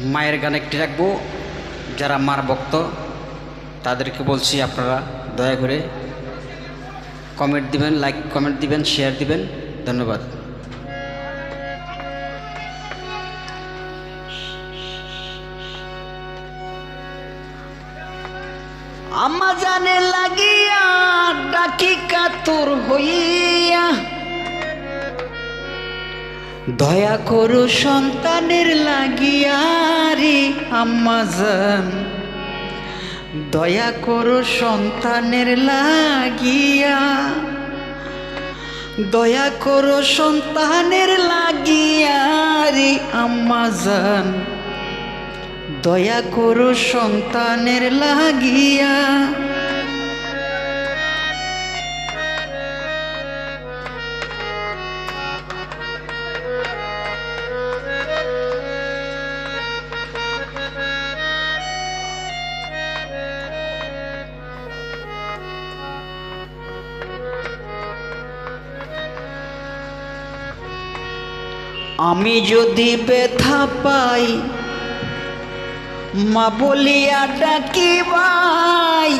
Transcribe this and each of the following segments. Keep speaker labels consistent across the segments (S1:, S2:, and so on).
S1: মায়ের গান একটি রাখব। যারা মার ভক্ত, তাদেরকে বলছি আপনারা দয়া করে কমেন্ট দিবেন লাইক কমেন্ট দিবেন শেয়ার দিবেন। ধন্যবাদ।
S2: দয়া করো সন্তানের লাগিয়া রে আম্মা জান। দয়া করো সন্তানের লাগিয়া। দয়া করো সন্তানের লাগিয়া রে আম্মা জান। দয়া করো সন্তানের লাগিয়া। আমি যদি ব্যথা পাই, মা বলিয়া ডাকি ভাই?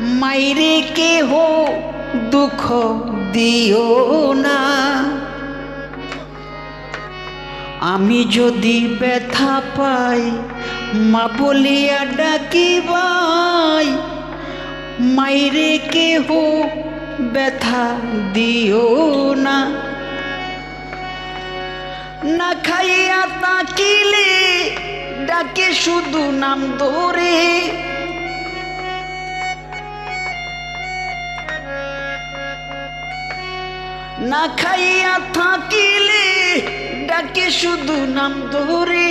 S2: মাইরে কেহ দুঃখ দিও না। আমি যদি ব্যথা পাই, মা বলিয়া ডাকি ভাই? মাইরে কেহ ব্যথা দিও না। না খাইয়া তাকিলে ডাকে শুধু নাম ধরে। না খাইয়া থাকিলে, ডাকে শুধু নাম ধরে।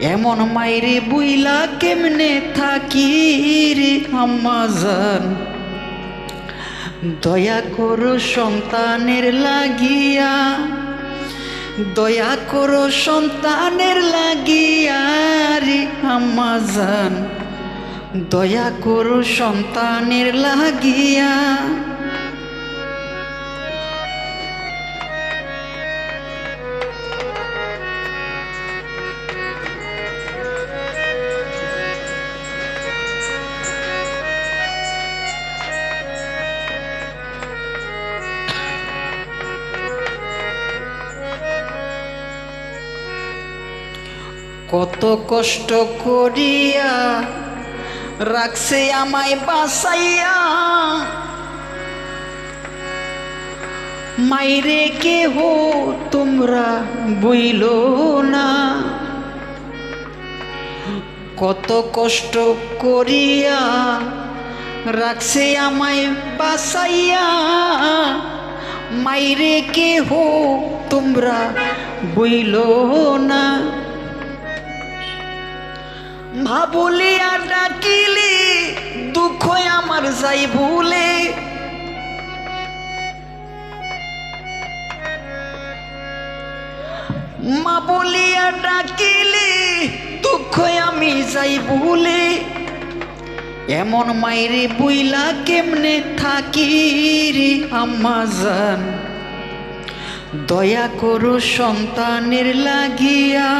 S2: এমন মাইরে বুইলা কেমনে থাকি রে আম্মা জান। দয়া করো সন্তানের লাগিয়া দয়া করো সন্তানের লাগিয়ারি আমাজান। দয়া করো সন্তানের লাগিয়া কত কষ্ট করিয়া রাখছে আমায় বাসাইয়া মাইরে কে হো তোমরা বইল না। কত কষ্ট করিয়া রাখছে আমায় বাসাইয়া মাইরে কে হো তোমরা বইল না। ভাবুলিয়া ডাকিলে, দুঃখ আমার যাই ভুলে। মা বলিয়া ডাকিলে, দুঃখ আমি যাই ভুলে। এমন মাইরে বুইলা কেমনে থাকি রে আম্মা জান? দয়া করো সন্তানের লাগিয়া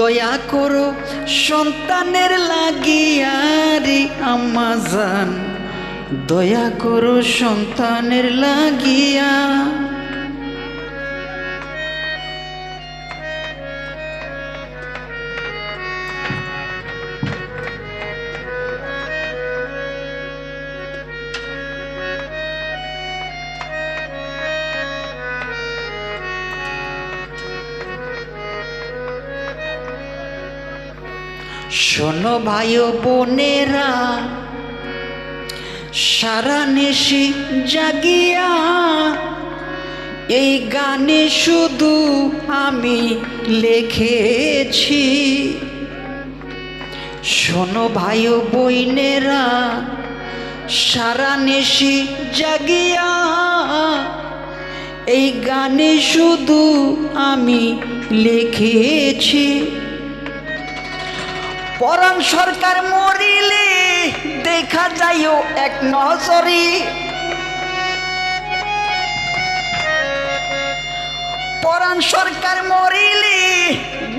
S2: দয়া করো সন্তানের লাগিয়া আমাজান। দয়া করো সন্তানের লাগিয়া শোনো ভাই বোনেরা, সারা নেশি জাগিয়া এই গানে শুধু আমি লিখেছি। শোনো ভাই ও বোনেরা, সারা নেশি জাগিয়া এই গানে শুধু আমি লিখেছি। পরাণ সরকার মরিলে দেখা যাইও এক নজরে। পরাণ সরকার মরিলে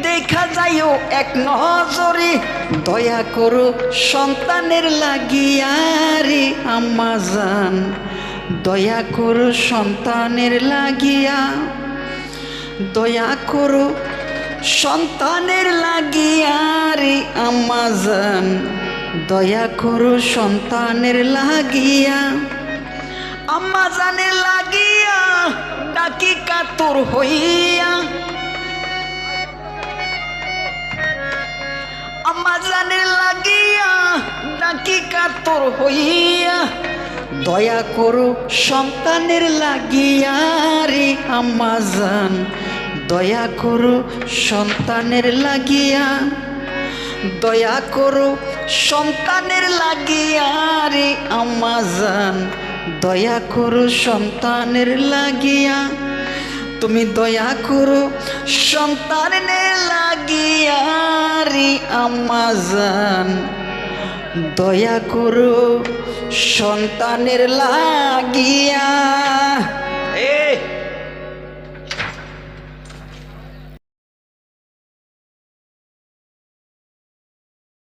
S2: দেখা যাইও এক নজরে। দয়া করো সন্তানের লাগিয়ারে আম্মা জান। দয়া করো সন্তানের লাগিয়া। দয়া করো সন্তানের লাগিয়ারে আম্মা জান দয়া করো সন্তানের লাগিয়া। আম্মা জানে লাগিয়া ডাকি কাতর হইয়া। আম্মা জানে লাগিয়া ডাকি কাতর হইয়া। দয়া করো সন্তানের লাগিয়া রে আম্মা জান দয়া করো সন্তানের লাগিয়া, দয়া করো সন্তানের লাগিয়া রে আম্মা জান। দয়া করো সন্তানের লাগিয়া, তুমি দয়া করো সন্তানের লাগিয়া রে আম্মা জান। দয়া করো সন্তানের লাগিয়া।